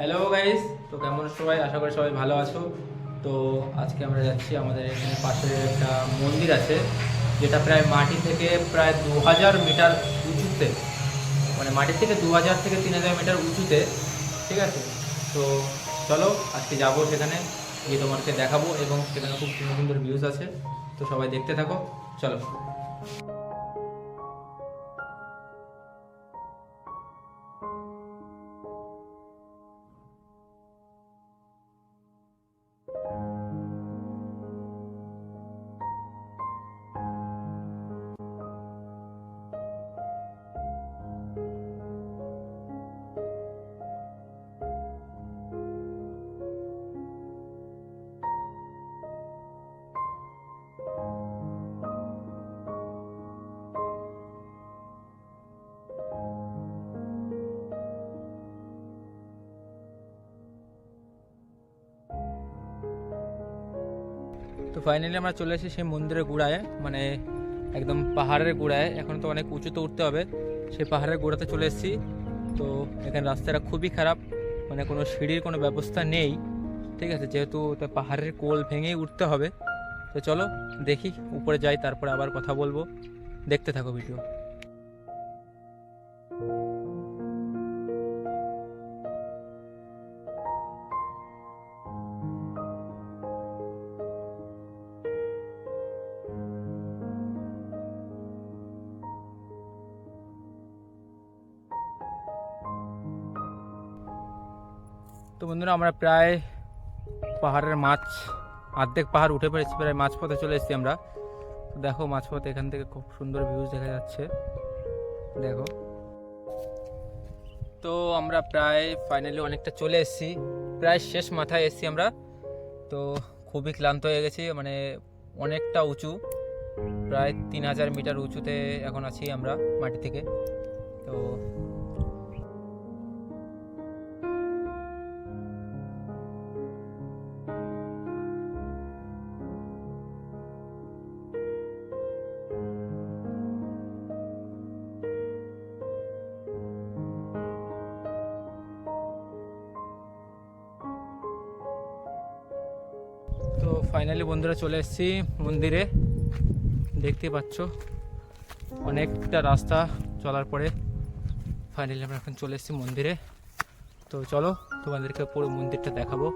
Hello guys তো কেমন সবাই? আশা করি সবাই ভালো আছো। তো আজকে আমরা যাচ্ছি, আমাদের এখানে পাশে একটা মন্দির আছে, যেটা প্রায় মাটি থেকে প্রায় দু হাজার মিটার উঁচুতে। মানে মাটি থেকে দু হাজার থেকে তিন হাজার মিটার উঁচুতে, ঠিক আছে? তো চলো, আজকে যাব সেখানে, গিয়ে তোমাকে দেখাবো, এবং সেখানে খুব সুন্দর সুন্দর ভিউজ আছে। তো সবাই দেখতে থাকো, চলো। তো ফাইনালি আমরা চলে এসেছি সেই মন্দিরের গোড়ায় মানে একদম পাহাড়ের গোড়ায়। এখন তো অনেক উঁচুতে উঠতে হবে। সেই পাহাড়ের গোড়াতে চলে এসেছি। তো এখানে রাস্তাটা খুবই খারাপ মানে কোনো সিঁড়ির কোনো ব্যবস্থা নেই। ঠিক আছে, যেহেতু পাহাড়ের কোল ভেঙেই উঠতে হবে। তো চলো দেখি, উপরে যাই, তারপরে আবার কথা বলব। দেখতে থাকো ভিডিও তো বন্ধুরা, আমরা প্রায় পাহাড়ের মাছ, অর্ধেক পাহাড় উঠে পড়েছি, প্রায় মাঝপথে চলে এসেছি আমরা। দেখো মাঝপথে এখান থেকে খুব সুন্দর ভিউজ দেখা যাচ্ছে। দেখো। তো আমরা প্রায় ফাইনালি অনেকটা চলে এসেছি। প্রায় শেষ মাথায় এসেছি আমরা। তো খুবই ক্লান্ত হয়ে গেছি মানে অনেকটা উঁচু। প্রায় তিন হাজার মিটার উঁচুতে এখন আছি আমরা মাটি থেকে। তো ফাইনালি বন্ধুরা চলে এসেছি মন্দিরে। দেখতে পাচ্ছ, অনেকটা রাস্তা চলার পরে ফাইনালি আমরা এখন চলে এসেছি মন্দিরে। তো চলো তোমাদেরকে পুরো মন্দিরটা দেখাবো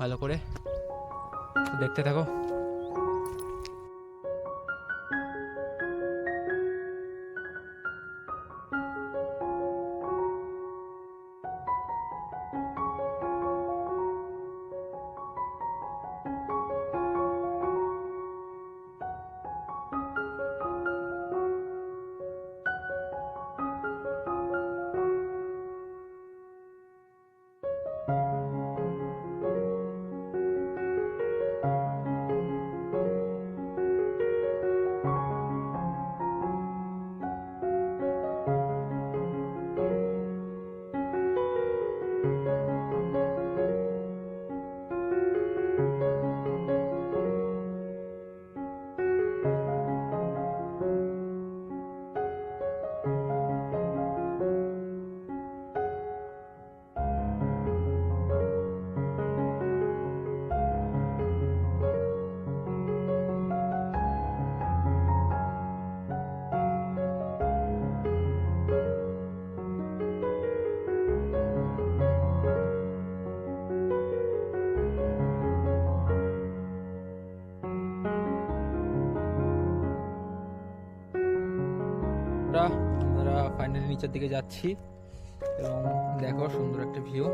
ভালো করে। দেখতে থাকো। নিচের দিকে যাচ্ছি। এবং দেখো সুন্দর একটা ভিউ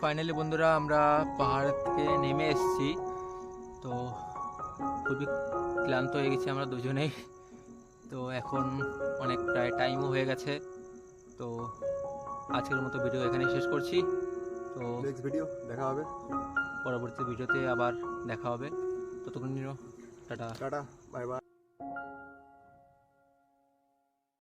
ফাইনালি বন্ধুরা আমরা পাহাড় থেকে নেমে এসেছি। তো খুবই ক্লান্ত হয়ে গেছি আমরা দুজনেই। তো এখন অনেক প্রায় টাইমও হয়ে গেছে। তো আজকের মতো ভিডিও এখানে শেষ করছি। তো নেক্সট ভিডিও দেখা হবে। পরবর্তী ভিডিওতে আবার দেখা হবে। ততক্ষণ টাটা। Tata bye bye